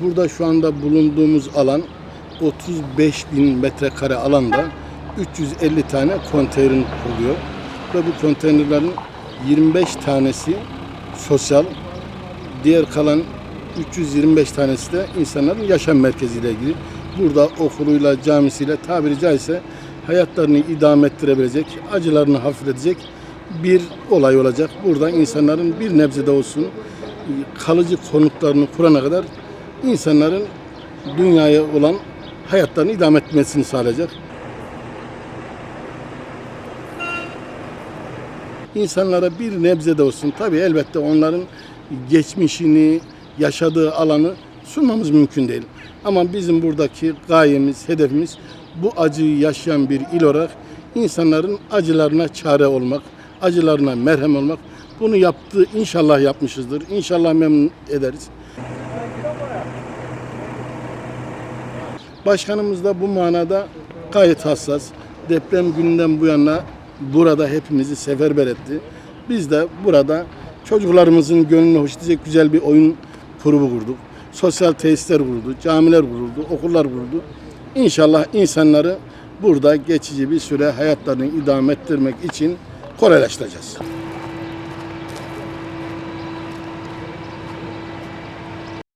Burada şu anda bulunduğumuz alan 35 bin metrekare alanda 350 tane konteyner oluyor. Ve bu konteynerlerin 25 tanesi sosyal, diğer kalan 325 tanesi de insanların yaşam merkeziyle ilgili. Burada okuluyla, camisiyle tabiri caizse hayatlarını idame ettirebilecek, acılarını hafifletecek bir olay olacak. Burada insanların bir nebze de olsun kalıcı konutlarını kurana kadar insanların dünyaya olan hayatlarını idame etmesini sağlayacak. İnsanlara bir nebze de olsun tabii elbette onların geçmişini, yaşadığı alanı sunmamız mümkün değil. Ama bizim buradaki gayemiz, hedefimiz bu acıyı yaşayan bir il olarak insanların acılarına çare olmak, acılarına merhem olmak. Bunu yaptığı inşallah yapmışızdır. İnşallah memnun ederiz. Başkanımız da bu manada gayet hassas. Deprem gününden bu yana burada hepimizi seferber etti. Biz de burada çocuklarımızın gönlünü hoş edecek güzel bir oyun grubu kurduk. Sosyal tesisler kuruldu, camiler kuruldu, okullar kuruldu. İnşallah insanları burada geçici bir süre hayatlarını idame ettirmek için kolaylaştıracağız.